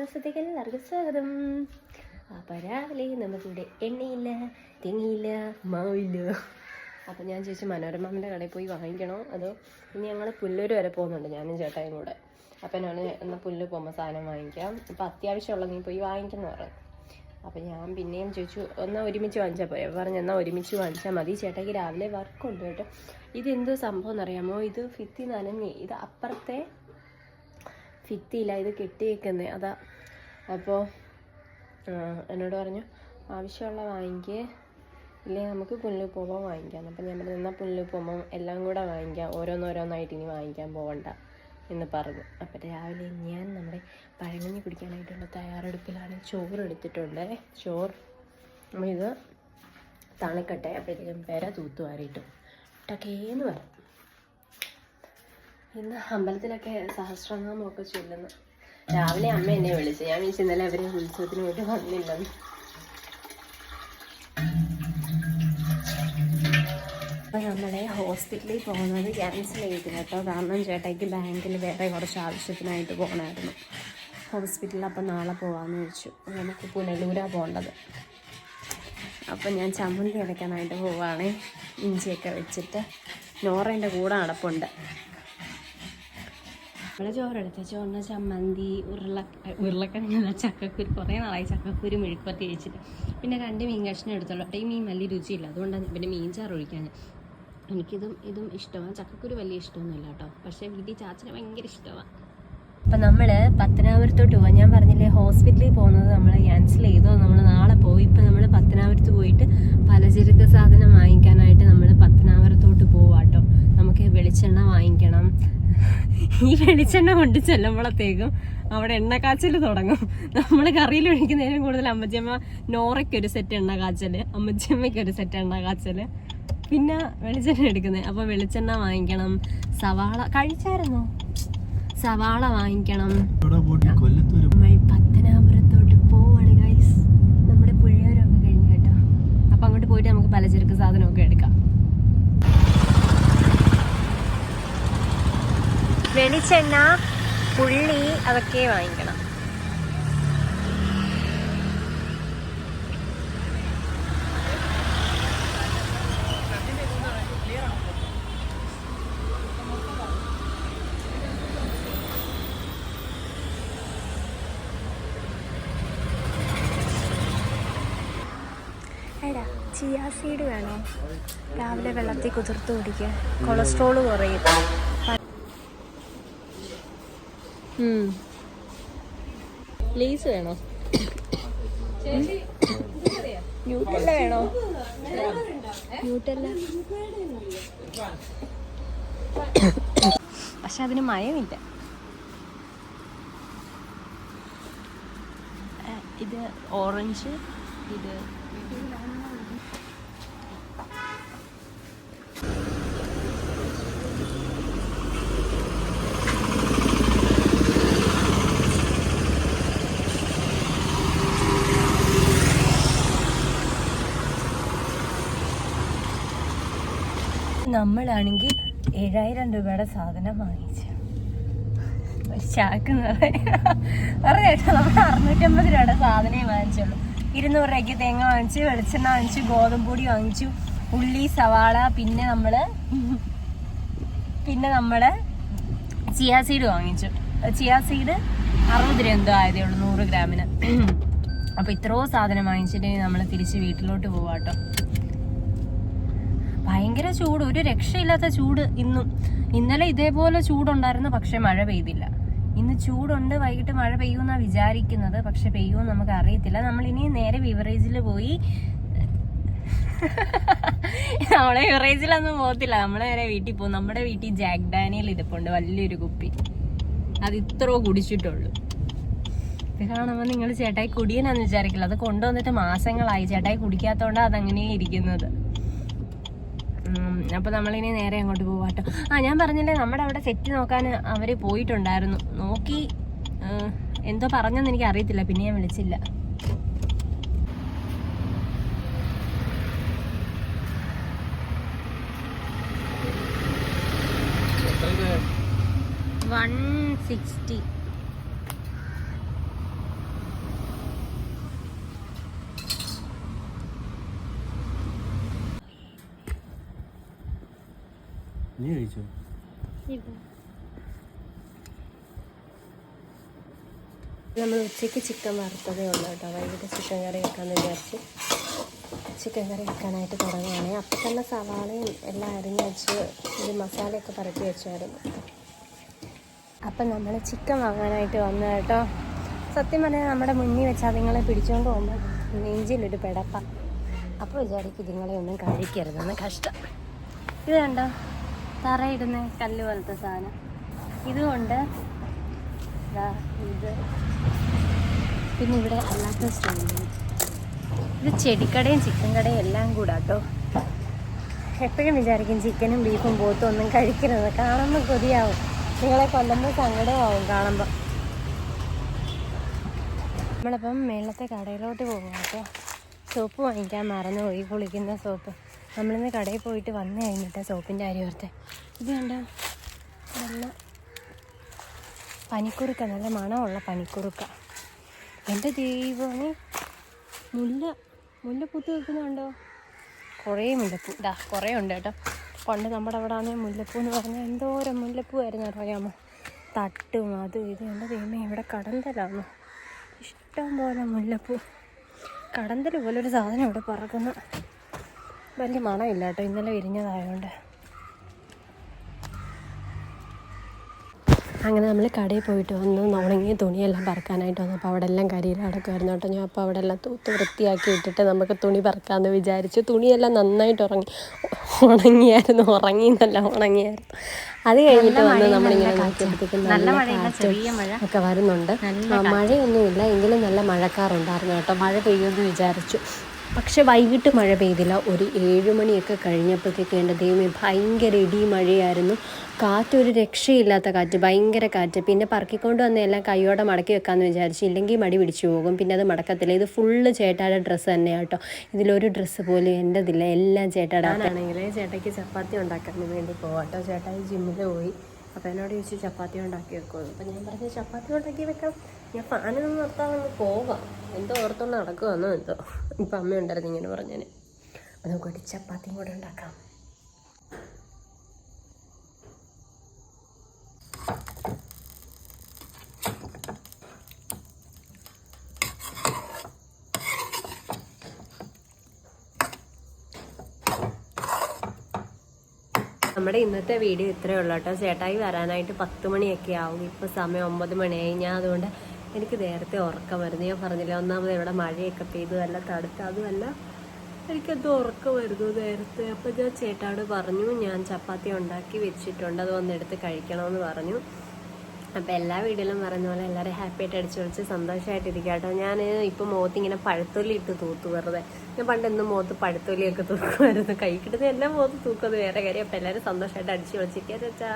ദിവസത്തേക്ക് എല്ലാവർക്കും സ്വാഗതം. അപ്പോൾ രാവിലെ നമുക്കിവിടെ എണ്ണയില്ല തെങ്ങിയില്ല മാവില്ല. അപ്പം ഞാൻ ചോദിച്ചു മനോരമാമിന്റെ കടയിൽ പോയി വാങ്ങിക്കണോ? അതോ ഇനി ഞങ്ങൾ പുല്ലൂർ വരെ പോകുന്നുണ്ട് ഞാനും ചേട്ടായും കൂടെ. അപ്പം എന്നോട് എന്നാൽ പുല്ല് പോകുമ്പോൾ സാധനം വാങ്ങിക്കാം. ഇപ്പം അത്യാവശ്യമുള്ള നീ പോയി വാങ്ങിക്കുന്നു പറഞ്ഞു. അപ്പം ഞാൻ പിന്നെയും ചോദിച്ചു എന്നാൽ ഒരുമിച്ച് വാങ്ങിച്ചാൽ പോരെ? പറഞ്ഞു എന്നാൽ ഒരുമിച്ച് വാങ്ങിച്ചാൽ മതി. ചേട്ടായിക്ക് രാവിലെ വർക്കുണ്ട് കേട്ടോ. ഇതെന്തോ സംഭവം എന്നറിയാമോ? ഇത് ഫിത്തി നനഞ്ഞ് ഇത് അപ്പുറത്തെ ഫിത്തിയില്ല ഇത് കെട്ടിയേക്കുന്നത് അതാ. അപ്പോൾ എന്നോട് പറഞ്ഞു ആവശ്യമുള്ള വാങ്ങിക്കേ. ഇല്ലേ നമുക്ക് പുല്ല് വാങ്ങിക്കാം. അപ്പം ഞാൻ പറഞ്ഞു എന്നാൽ പുല്ലുപ്പൊമ്പം എല്ലാം കൂടെ വാങ്ങിക്കാം. ഓരോന്നോരോന്നായിട്ട് ഇനി വാങ്ങിക്കാൻ പോകണ്ട എന്ന് പറഞ്ഞു. അപ്പം രാവിലെ ഞാൻ നമ്മുടെ പഴങ്ങഞ്ഞി കുടിക്കാനായിട്ടുള്ള തയ്യാറെടുപ്പിലാണ് ചോറ്. എടുത്തിട്ടുണ്ട് ചോറ് ഇത് തണുക്കട്ടെ. അപ്പോഴത്തേക്കും പെര തൂത്തുവാരിയിട്ടു. ടക്കേന്ന് പറയും ഇന്ന് അമ്പലത്തിലൊക്കെ സഹസ്രങ്ങളൊക്കെ ചൊല്ലുന്നു. രാവിലെ അമ്മ എന്നെ വിളിച്ചു. ഞാൻ വിളിച്ചു ഇന്നലെ അവരെ ഉത്സവത്തിന് വേണ്ടി വന്നില്ലെന്ന്. അപ്പോൾ നമ്മളെ ഹോസ്പിറ്റലിൽ പോകുന്നത് ക്യാൻസൽ ചെയ്തു കേട്ടോ. കാരണം ചേട്ടായിക്ക് ബാങ്കിൽ വേറെ കുറച്ച് ആവശ്യത്തിനായിട്ട് പോകണമായിരുന്നു. ഹോസ്പിറ്റലിൽ അപ്പം നാളെ പോകാമെന്ന് വെച്ചു നമുക്ക് പുനലൂരാണ് പോകേണ്ടത്. അപ്പം ഞാൻ ചമ്മന്തി അടയ്ക്കാനായിട്ട് പോവാണ്. ഇഞ്ചിയൊക്കെ വെച്ചിട്ട്. നോറേന്റെ കൂടെ നടപ്പുണ്ട്. നമ്മളെ ചോറെടുത്ത ചോറിന് ചമ്മന്തി ഉരുള ഉരുളക്കിഴങ്ങല്ല ചക്കക്കുരു. കുറേ നാളായി ചക്കക്കുരു മെഴുക്കുപത്തി വെച്ചിട്ട് പിന്നെ രണ്ട് മീൻ കഷ്ണം എടുത്തുള്ളൂ. ഈ മീൻ വലിയ രുചിയില്ല. അതുകൊണ്ടാണ് പിന്നെ മീൻ ചാറ് ഒഴിക്കാൻ. എനിക്കിതും ഇതും ഇഷ്ടമാണ്. ചക്കക്കുരു വലിയ ഇഷ്ടമൊന്നുമില്ല കേട്ടോ. പക്ഷേ വീട്ടിൽ ചാച്ചന് ഭയങ്കര ഇഷ്ടമാണ് അപ്പം നമ്മൾ പത്തനാപുരത്തോട്ട് പോവാം. ഞാൻ പറഞ്ഞില്ലേ ഹോസ്പിറ്റലിൽ പോകുന്നത് നമ്മൾ ക്യാൻസൽ ചെയ്തോ? നമ്മൾ നാളെ പോയി ഇപ്പം നമ്മൾ പത്തനാപുരത്ത് പോയിട്ട് പലചരക്ക് സാധനം വാങ്ങിക്കാനായിട്ട് നമ്മൾ പത്തനാപുരത്തോട്ട് പോവാട്ടോ നമുക്ക് വെളിച്ചെണ്ണ വാങ്ങിക്കണം. ഈ വെളിച്ചെണ്ണ കൊണ്ട് ചെല്ലുമ്പോഴത്തേക്കും അവിടെ എണ്ണ കാച്ചൽ തുടങ്ങും. നമ്മൾ കറിയിൽ ഒഴിക്കുന്നതിനും കൂടുതൽ അമ്മച്ചിയമ്മ നോറയ്ക്ക് ഒരു സെറ്റ് എണ്ണ കാച്ചൽ അമ്മച്ചിയമ്മയ്ക്ക് ഒരു സെറ്റ് എണ്ണ കാച്ചൽ പിന്നെ വെളിച്ചെണ്ണ എടുക്കുന്നത്. അപ്പോൾ വെളിച്ചെണ്ണ വാങ്ങിക്കണം. സവാള കഴിച്ചായിരുന്നോ? സവാള വാങ്ങിക്കണം. നമ്മൾ പത്തനാപുരത്തോട്ട് പോവാണ് ഗൈസ് നമ്മുടെ പുഴയോരൊക്കെ കഴിഞ്ഞ് കേട്ടോ. അപ്പം അങ്ങോട്ട് പോയിട്ട് നമുക്ക് പലചരക്ക് സാധനമൊക്കെ എടുക്കാം. വെളിച്ചെണ്ണ പുള്ളി അതൊക്കെ വാങ്ങിക്കണം. എടാ ചിയാ സീഡ് വേണോ? രാവിലെ വെള്ളത്തിൽ കുതിർത്ത് കുടിക്കുക കൊളസ്ട്രോൾ കുറയും. ലീസ് വേണോ? വേണോ? പക്ഷെ അതിന് മയമില്ല. ഇത് ഓറഞ്ച് ഇത് നമ്മളാണെങ്കിൽ ഏഴായിരം രൂപയുടെ സാധനം വാങ്ങിച്ചു. ഒരു ചാക്ക് നമ്മൾ അറുന്നൂറ്റമ്പത് രൂപയുടെ സാധനമേ വാങ്ങിച്ചുള്ളൂ. ഇരുന്നൂറ് രൂപയ്ക്ക് തേങ്ങ വാങ്ങിച്ചു വെളിച്ചെണ്ണ വാങ്ങിച്ചു ഗോതമ്പ് പൊടി വാങ്ങിച്ചു ഉള്ളി സവാള പിന്നെ നമ്മൾ പിന്നെ നമ്മൾ ചിയാ സീഡ് വാങ്ങിച്ചു. ചിയാ സീഡ് അറുപത് രൂപ എന്തോ ആയതേ ഉള്ളൂ നൂറ് ഗ്രാമിന്. അപ്പൊ ഇത്രയോ സാധനം വാങ്ങിച്ചിട്ട് നമ്മൾ തിരിച്ച് വീട്ടിലോട്ട് പോവാട്ടോ. ഭയങ്കര ചൂട്. ഒരു രക്ഷയില്ലാത്ത ചൂട് ഇന്നും. ഇന്നലെ ഇതേപോലെ ചൂടുണ്ടായിരുന്നു പക്ഷെ മഴ പെയ്തില്ല. ഇന്ന് ചൂടുണ്ട് വൈകിട്ട് മഴ പെയ്യുമെന്നാണ് വിചാരിക്കുന്നത് പക്ഷെ പെയ്യുമെന്ന് നമുക്ക് അറിയത്തില്ല. നമ്മൾ ഇനി നേരെ വിവറേജിൽ പോയി നമ്മളെ വിവറേജിലൊന്നും പോകത്തില്ല. നമ്മളെ നേരെ വീട്ടിൽ പോകും. നമ്മുടെ വീട്ടിൽ ജാക്ക് ഡാനിയൽ ഇരിപ്പുണ്ട് വലിയൊരു കുപ്പി. അത് ഇത്രയോ കുടിച്ചിട്ടുള്ളൂ. ഇത് കാണുമ്പോൾ നിങ്ങൾ ചേട്ടായി കുടിയനാന്ന് വിചാരിക്കില്ല. അത് കൊണ്ടുവന്നിട്ട് മാസങ്ങളായി. ചേട്ടായി കുടിക്കാത്തതുകൊണ്ടാണ് അതങ്ങനെ ഇരിക്കുന്നത്. ഉം, അപ്പൊ നമ്മളിനി നേരെ അങ്ങോട്ട് പോവാട്ടോ. ആ ഞാൻ പറഞ്ഞില്ലേ നമ്മുടെ അവിടെ സെറ്റ് നോക്കാൻ അവർ പോയിട്ടുണ്ടായിരുന്നു. നോക്കി എന്തോ പറഞ്ഞെന്ന് എനിക്ക് അറിയത്തില്ല. പിന്നെ ഞാൻ വിളിച്ചില്ല. വൺ സിക്സ്റ്റി നീ കഴിച്ചോ നമ്മൾ ഉച്ചയ്ക്ക് ചിക്കൻ വറുത്തതേ ഉള്ളൂ കേട്ടോ വൈകിട്ട് ചിക്കൻ കറി വെക്കാമെന്ന് വിചാരിച്ച്. ചിക്കൻ കറി വെക്കാനായിട്ട് തുടങ്ങുകയാണെങ്കിൽ അപ്പം തന്നെ സവാളയും എല്ലാം അരിഞ്ഞ് വെച്ച് ഒരു മസാലയൊക്കെ പരട്ടി വെച്ചായിരുന്നു. അപ്പം നമ്മൾ ചിക്കൻ വാങ്ങാനായിട്ട് വന്നു കേട്ടോ. സത്യം പറഞ്ഞാൽ നമ്മുടെ മുന്നിൽ വെച്ച് അതുങ്ങളെ പിടിച്ചുകൊണ്ട് പോകുമ്പോൾ നെഞ്ചിലൊരു പിടപ്പ. അപ്പോൾ വിചാരിക്കും ഇതുങ്ങളെ ഒന്നും കഴിക്കരുതെന്ന്. കഷ്ടം. ഇത് കണ്ടോ? തറയിടുന്ന കല്ല് പോലത്തെ സാധനം. ഇതുകൊണ്ട് ഇത്. പിന്നെ ഇവിടെ അല്ലാത്ത ഇത് ചെടിക്കടയും ചിക്കൻ കടയും എല്ലാം കൂടെ കേട്ടോ. എപ്പോഴും വിചാരിക്കും ചിക്കനും ബീഫും പോത്തും ഒന്നും കഴിക്കരുത്. കാണുമ്പോൾ കൊതിയാവും. നിങ്ങളെ കൊല്ലുമ്പോൾ സങ്കടമാവും കാണുമ്പോൾ നമ്മളിപ്പം മേളത്തെ കടയിലോട്ട് പോകും കേട്ടോ. സോപ്പ് വാങ്ങിക്കാൻ മറന്നുപോയി കുളിക്കുന്ന സോപ്പ്. നമ്മളിന്ന് കടയിൽ പോയിട്ട് വന്നു കഴിഞ്ഞിട്ട് സോപ്പിന്റെ അരി ഓർത്ത് ഇത് കണ്ട? നല്ല പനിക്കുറുക്ക നല്ല മണമുള്ള പനിക്കുറുക്ക. എന്റെ ദൈവമേ മുല്ല മുല്ല പൂത്ത് വെക്കുന്നുണ്ടോ കുറേ മുല്ലപ്പൂ ഇതാ കുറേ ഉണ്ട് കേട്ടോ. പണ്ട് നമ്മുടെ അവിടെ ആണെങ്കിൽ മുല്ലപ്പൂ എന്ന് പറഞ്ഞാൽ എന്തോരം മുല്ലപ്പൂ ആയിരുന്നു അറിയാമോ? തട്ടും അതും ഇതും. എന്റെ ദൈവമേ ഇവിടെ കടന്തലാണോ ഇഷ്ടം പോലെ മുല്ലപ്പൂ. കടന്തൽ പോലൊരു സാധനം ഇവിടെ പറക്കുന്നു. വലിയ മണമില്ല കേട്ടോ ഇന്നലെ വിരിഞ്ഞതായതുകൊണ്ട് അങ്ങനെ നമ്മൾ കടയിൽ പോയിട്ട് വന്ന് ഉണങ്ങിയ തുണിയെല്ലാം പറക്കാനായിട്ട് വന്നു. അപ്പോൾ അവിടെ എല്ലാം കരിയിൽ അടക്കുമായിരുന്നു കേട്ടോ. ഞാൻ അപ്പോൾ അവിടെ എല്ലാം തൂത്ത് വൃത്തിയാക്കി ഇട്ടിട്ട് നമുക്ക് തുണി പറക്കാമെന്ന് വിചാരിച്ചു. തുണിയെല്ലാം നന്നായിട്ട് ഉറങ്ങി. ഉണങ്ങിയായിരുന്നു. ഉറങ്ങി എന്നല്ല ഉണങ്ങിയായിരുന്നു. അത് കഴിഞ്ഞിട്ട് വന്ന് നമ്മളിങ്ങനെ നോക്കിയപ്പോഴത്തേക്കും നല്ല കാറ്റും ഒക്കെ വരുന്നുണ്ട്. മഴയൊന്നുമില്ല. എങ്കിലും നല്ല മഴക്കാറുണ്ടായിരുന്നു കേട്ടോ. മഴ പെയ്യുമെന്ന് വിചാരിച്ചു. പക്ഷെ വൈകിട്ട് മഴ പെയ്തില്ല. ഒരു ഏഴ് മണിയൊക്കെ കഴിഞ്ഞപ്പോഴത്തേക്ക് എന്റെ ദൈവമേ ഭയങ്കര ഇടി മഴയായിരുന്നു. കാറ്റൊരു രക്ഷയില്ലാത്ത കാറ്റ് ഭയങ്കര കാറ്റ്. പിന്നെ പറക്കിക്കൊണ്ട് വന്ന എല്ലാം കൈയോടെ മടക്കി വെക്കാമെന്ന് വിചാരിച്ചു. ഇല്ലെങ്കിൽ മടി പിടിച്ചു പോകും. പിന്നെ അത് മടക്കത്തില്ല. ഇത് ഫുള്ള് ചേട്ടായുടെ ഡ്രസ്സ് തന്നെയാണ് കേട്ടോ. ഇതിലൊരു ഡ്രസ്സ് പോലും എന്റെതില്ല. എല്ലാം ചേട്ടായുടെ ആണെങ്കിൽ ചേട്ടയ്ക്ക് ചപ്പാത്തി ഉണ്ടാക്കാൻ വേണ്ടി പോവാട്ടോ ചേട്ടായി ജിമ്മിൽ പോയി. അപ്പോൾ എന്നോട് ചോദിച്ചു ചപ്പാത്തി ഉണ്ടാക്കി വെക്കുമോ? അപ്പോൾ ഞാൻ പറഞ്ഞു ചപ്പാത്തി ഉണ്ടാക്കി വെക്കാം ഞാൻ ഫാനൊന്നും നിർത്താൻ പോവാം. എന്തോ ഓർത്തോണ്ട് നടക്കുവാന്നോ എന്തോ. ഇപ്പം അമ്മ ഉണ്ടായിരുന്നു ഇങ്ങനെ പറഞ്ഞേനെ. അപ്പം നമുക്ക് ഒരു ചപ്പാത്തിയും കൂടെ ഉണ്ടാക്കാം. നമ്മുടെ ഇന്നത്തെ വീഡിയോ ഇത്രയേ ഉള്ളൂ കേട്ടോ. ചേട്ടായി വരാനായിട്ട് പത്ത് മണിയൊക്കെ ആവും. ഇപ്പോൾ സമയം ഒമ്പത് മണിയായി. ഞാൻ അതുകൊണ്ട് എനിക്ക് നേരത്തെ ഉറക്കമായിരുന്നു ഞാൻ പറഞ്ഞില്ല ഒന്നാമത് ഇവിടെ മഴയൊക്കെ പെയ്തു അല്ല തടുത്ത് അതുമല്ല എനിക്കെന്തോ ഉറക്കമായിരുന്നു നേരത്തെ. അപ്പോൾ ഞാൻ ചേട്ടാട് പറഞ്ഞു ഞാൻ ചപ്പാത്തി ഉണ്ടാക്കി വെച്ചിട്ടുണ്ട് അത് വന്നെടുത്ത് കഴിക്കണമെന്ന് പറഞ്ഞു. അപ്പോൾ എല്ലാ വീഡിയോയിലും പറഞ്ഞ പോലെ എല്ലാവരും ഹാപ്പി ആയിട്ട് അടിച്ചു വിളിച്ച് സന്തോഷമായിട്ടിരിക്കുക കേട്ടോ. ഞാൻ ഇപ്പം മുഖത്ത് ഇങ്ങനെ പഴുത്തൊലി ഇട്ട് തൂത്തു വെറുതെ. ഞാൻ പണ്ട് എന്നും മുഖത്ത് പഴുത്തൊലിയൊക്കെ തൂക്കുമായിരുന്നു. കൈ കിട്ടുന്ന എല്ലാം മുഖത്ത് തൂക്കുന്നത് വേറെ കാര്യം. അപ്പോൾ എല്ലാവരും സന്തോഷമായിട്ട് അടിച്ചു പൊളിച്ചിരിക്കുക ചേച്ചാ